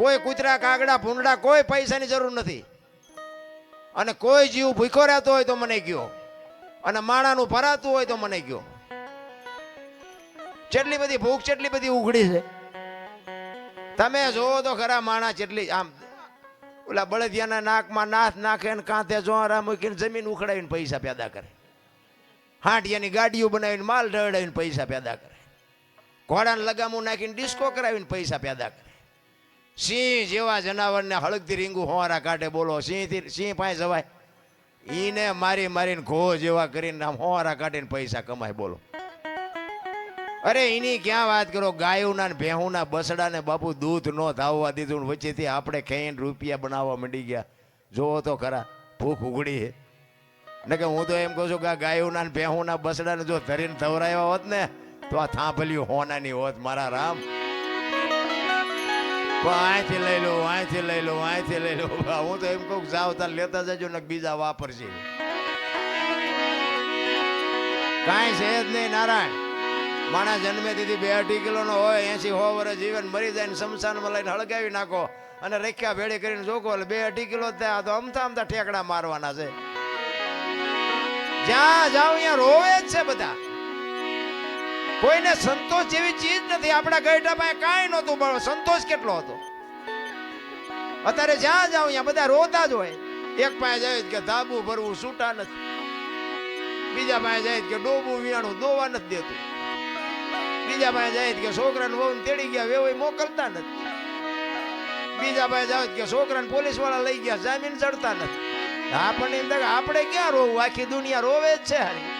કોઈ કૂતરા કાગડા ભૂંડા કોઈ પૈસાની જરૂર નથી. અને કોઈ જીવ ભૂખો રહેતો હોય તો મને ગયો અને માણાનું ભરાતું હોય તો મને ગયો જેટલી બધી ભૂખ જેટલી બધી ઉઘડી છે. તમે જોવો તો ખરા માણા જેટલી આમ, ઓલા બળદિયાના નાકમાં નાથ નાખે ને કાંતે જોરા મૂકીને જમીન ઉખડાવીને પૈસા પેદા કરે. હાંડિયાની ગાડીઓ બનાવીને માલ ઢળાવીને પૈસા પેદા કરે. ઘોડાને લગામું નાખીને ડિસ્કો કરાવીને પૈસા પેદા કરે. સિંહ જેવા જનાવરને હળગતી રીંગું હોવારા કાઢે બોલો સિંહથી સિંહ પાસે જવાય. ઈને મારી મારીને ઘો જેવા કરીને આમ હોવારા કાઢીને પૈસા કમાય, બોલો. અરે એની ક્યાં વાત કરો? ગાયુના ભેહુના બસડા ને બાપુ દૂધ નો ધાવવા દીધું વચ્ચેથી આપણે ખાઈને રૂપિયા બનાવવા માંડી ગયા. જોવો તો ખરા, ભૂખ ઉઘડી છે ને કે હું તો એમ કહું છું કે આ ગાયોના ભેહુના બસડા ને જો ધરીને ધવરાયા હોત ને, તો આ થાંભલ્યું હોનાની હોત, મારા રામ. અહીંથી લઈ લો, અહીંથી લઈ લો, અહીંથી લઈ લો. હું તો એમ કહું જાવ તાર લેતા જજો ને બીજા વાપરશે કાંઈ છે જ નહીં, નારાયણ. માણસ જન્મે દીધી બે અઢી કિલોનો હોય એસી હો વર્ષ જીવન મરી જાય ને શમશાનમાં લઈને હળગાવી નાખો અને રેખ્યા ભેળે કરીને જોકો એટલે બે અઢી કિલો થયા. તો અમથા અમથા ઠેકડા મારવાના છે. જ્યાં જાઓ ત્યાં રોવે જ છે બધા. કોઈને સંતોષ જેવી ચીજ નથી. આપણા ગઈઢા પાસે કાંઈ નહોતું, પણ સંતોષ કેટલો હતો? અત્યારે જ્યાં જાઉં, ત્યાં બધા રોતા જ હોય. એક પાસે જાય કે ધાબુ ભરવું છૂટા નથી. બીજા પાસે જાય કે ડોબું વિયાણું દોવા નથી દેતું. બીજા પાસે જાય કે છોકરાને વહુ તેડી ગયા વેવાઈ મોકલતા નથી. બીજા પાસે જાવ કે છોકરાને પોલીસવાળા લઈ ગયા, જામીન ચડતા નથી. આપણને એમ આપણે ક્યાં રોવું? આખી દુનિયા રોવે જ છે હારી.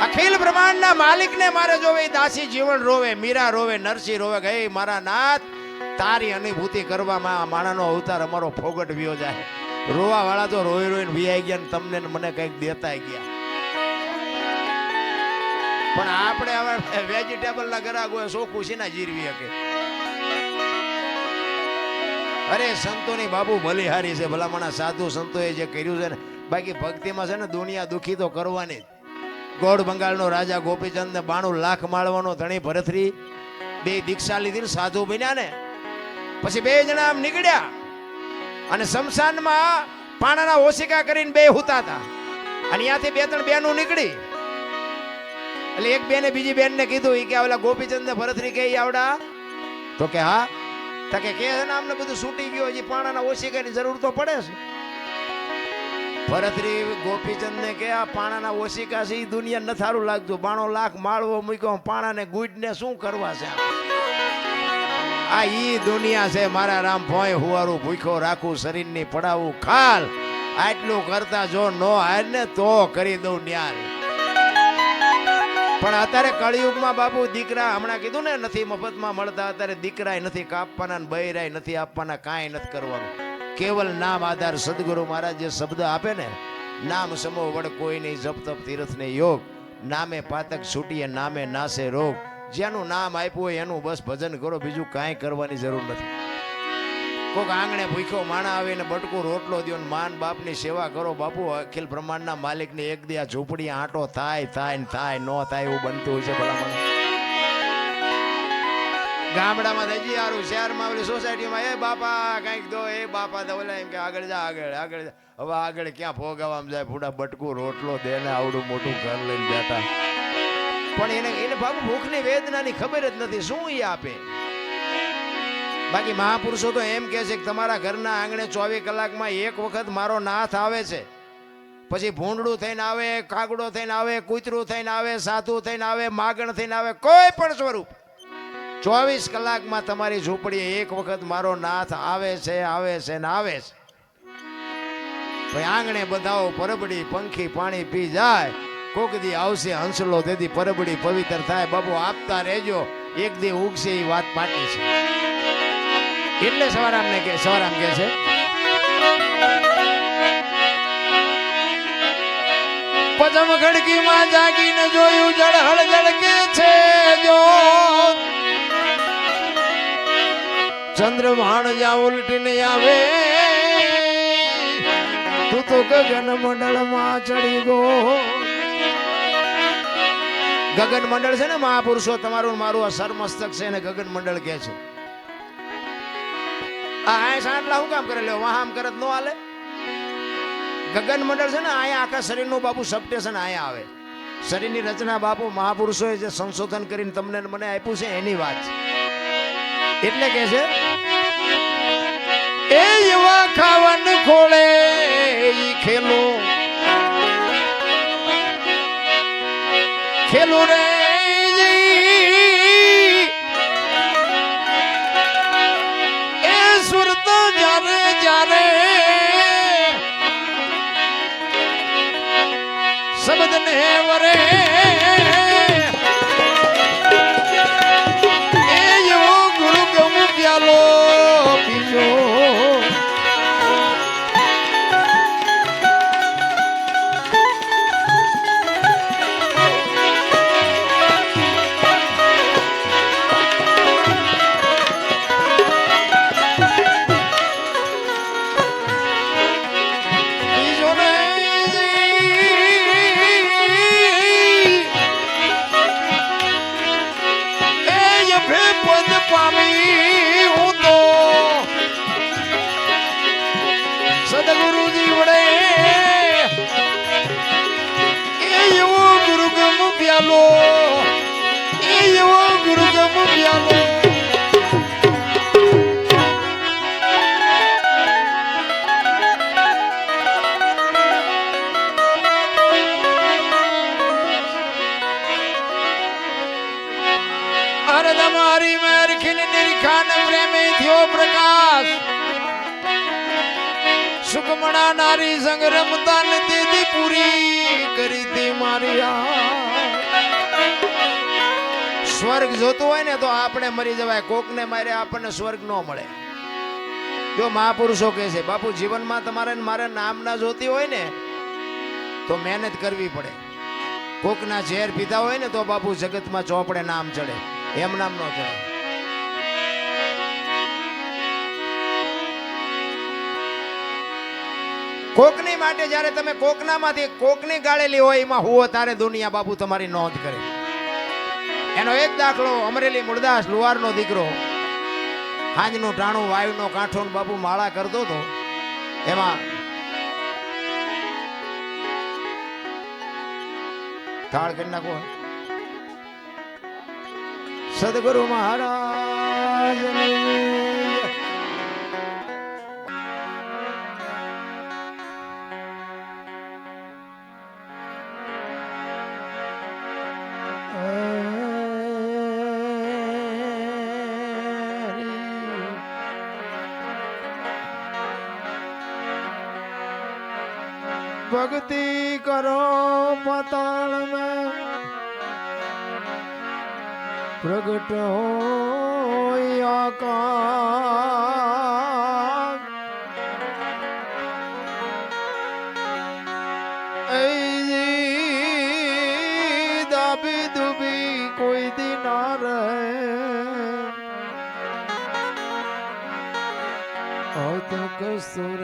અખિલ બ્રહ્માંડના માલિકને મારે જોવે દાસી જીવન રોવે, મીરા રોવે, નરસિંહ રોવે, કે મારા નાથ, તારી અનુભૂતિ કરવામાં આ માણાનો અવતાર અમારો ફોગટ વ્યો જાય. રોવા વાળા તો રોઈ રોઈને વિયાઈ ગયા ને તમને મને કંઈક દેતા ગયા. પણ આપણે હવે વેજીટેબલ ના ગરાગ હોય, સોખું છે જીરવી શકે? અરે, સંતોની બાબુ હારી છે, ભલામણા સાધુ સંતોએ જે કર્યું છે ને, બાકી ભક્તિમાં છે ને, દુનિયા દુખી તો કરવાની જ. ગોળ બંગાળનો રાજા ગોપીચંદ બાણું લાખ માળવાનો ધણી ભરતરી બે દીક્ષા લીધી સાધુ બન્યા ને. પછી બે જણા આમ નીકળ્યા અને શમશાનમાં પાણાના ઓશિકા કરીને બે હુતા હતા. અને ત્યાંથી બે ત્રણ બેનું નીકળી. એટલે એક બેને બીજી બેનને કીધું એ કે ઓલા ગોપીચંદ ને ભરતરી કે આવડા? તો કે હા. તો કે કે છે ને બધું છૂટી ગયું, હજી પાણાના ઓશિકાની જરૂર તો પડે છે ભરતરી ગોપીચંદ ને કે આ પાણાના ઓશિકા છે એ દુનિયા ન સારું લાગતું. બાણો લાખ માળવો મૂક્યો પાણાને ગુઈડને શું કરવા છે? આ ઈ દુનિયા છે, મારા રામ ભોય હુવારું ભૂખ્યો રાખું શરીરની પડાવું ખાલ. આટલું કરતા જો નો હાર ને તો કરી દઉં ન્યાર પણ અત્યારે કળિયુગમાં બાપુ દીકરા હમણાં કીધું ને, નથી મફતમાં મળતા, અત્યારે દીકરાય નથી કાપવાના બૈરાય નથી આપવાના, કાંઈ નથી કરવાનું. કેવલ નામ આધાર સદગુરુ મહારાજ જે શબ્દ આપે ને, નામ સમો વડ નહીં જપ તપ તીર્થ ને યોગ, નામે પાતક છૂટીએ, નામે નાશે રોગ, જેનું નામ આપ્યું હોય એનું બસ ભજન કરો, બીજું કાંઈ કરવાની જરૂર નથી. કોક આંગણે ભૂખ્યો માણા આવે ને બટકું રોટલો દ્યો ને માન બાપની સેવા કરો, બાપુ અખિલ બ્રહ્માંડના માલિકની એક દી આ ઝૂંપડી આંટો થાય થાય ને થાય, ન થાય એવું બનતું હોય છે ભલા મને ગામડામાં થઈ હારું. શહેરમાં ઓલી સોસાયટીમાં, એ બાપા, કંઈક દો, એ બાપા, તો ઓલા એમ કે, આગળ જા, આગળ આગળ જા. હવે આગળ ક્યાં ભોગાવામાં જાય? ફૂડા બટકું, રોટલો દે ને આવડું, મોટું ઘર લઈને બેઠા. પણ એને એને બાપુ ભૂખની વેદનાની ખબર જ નથી. શું એ આપે? બાકી મહાપુરુષો તો એમ કહે છે કે તમારા ઘરના આંગણે ચોવીસ કલાકમાં એક વખત મારો નાથ આવે છે. પછી ભૂંડડું થઈને આવે, કાગડો થઈને આવે, કૂતરું થઈને આવે, સાધુ થઈને આવે, માગણ થઈને આવે, કોઈ પણ સ્વરૂપ. ચોવીસ કલાકમાં તમારી ઝૂંપડી એક વખત મારો નાથ આવે છે આવે છે ને આવે છે. ભાઈ, આંગણે બધાઓ પરબડી, પંખી, પાણી પી જાય. કોક દી આવશે હંસલો, તેથી પરબડી પવિત્ર થાય. બાબુ આપતા રહેજો. એક દી ઉગશે એ વાત પાકી છે. એટલે સવારામ ને કે, સવારામ કે છે. પદમ ખડકીમાં જાગીને જોયું જળહળ જળકે છે જો. ચંદ્રમાણ જા ઉલટીને આવે, તું તો ગગન મંડળમાં ચડી ગો. ગગન મંડળ છે ને મહાપુરુષો, તમારું મારું અસર મસ્તક છે ને ગગન મંડળ કે છે. આ સાંટલા હું કામ કરે? લ્યો, વાહ, આમ કરત નો હાલે. ગગન મંડળ છે ને અહીંયા આખા શરીરનું બાપુ સપ્ટેશન અહીંયા આવે. શરીરની રચના બાપુ મહાપુરુષોએ જે સંશોધન કરીને તમને મને આપ્યું છે એની વાત છે. એટલે કે છે, એ યુવા ખાવન ખોળે ખેલો. ખેલો રે એ સુરત જારે જારે શબ્દ ને વરે તમારી મેર ખીન નિરખાન પ્રેમે થયો પ્રકાશ. સુકમણા નારી સંગ રમતા નથી પૂરી કરી દી મારી. સ્વર્ગ જોતું હોય ને તો આપણે મરી જવાય. કોકને મારે, આપણને સ્વર્ગ ન મળે. જો મહાપુરુષો કહે છે, બાપુ, જીવનમાં તમારે મારે નામ ના જોતી હોય ને, તો મહેનત કરવી પડે. કોકના ઝેર પીતા હોય ને તો બાપુ જગતમાં ચોપડે નામ ચડે. એમ નામ નો ચડે કોકની માટે જ્યારે તમે કોકનામાંથી કોકની ગાળેલી હોય, એમાં હુઓ તારે દુનિયા બાપુ તમારી નોંધ કરે. એનો એક દાખલો, અમરેલી મુરદાસ લુવારનો દીકરો. હાંજનું ટાણું વાયુનો કાંઠો બાપુ માળા કરતો હતો. એમાં થાળ કરી નાખો. સદગુરુ મહારાજ ભક્તિ કરો પતાળ में પ્રગટ હોય આકા દાબી દુબી કોઈ દી ના રહે. અધક સુર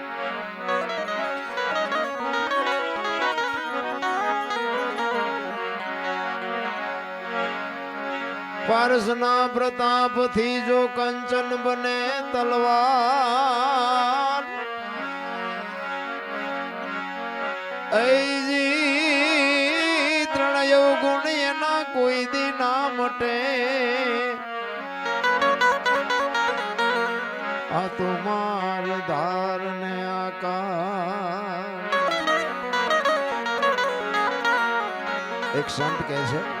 પારસના પ્રતાપથી જો કંચન બને તલવાર ઐજી ત્રણયો ગુણ એના કોઈ દી ના મટે આ તો માર ધાર ને આકાર એક સંત કહે છે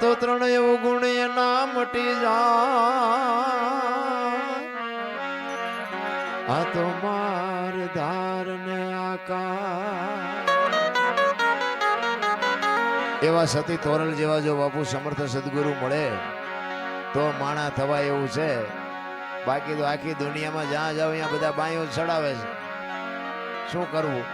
તો ત્રણ એવું ગુણ એના મટી જા આ તો માર ધાર ને આકાર. એવા સતી તોરલ જેવા જો બાપુ સમર્થ સદગુરુ મળે, તો માણા થવાય એવું છે. બાકી તો આખી દુનિયામાં જ્યાં જાવ ત્યાં બધા બાયો ચડાવે છે. શું કરવું?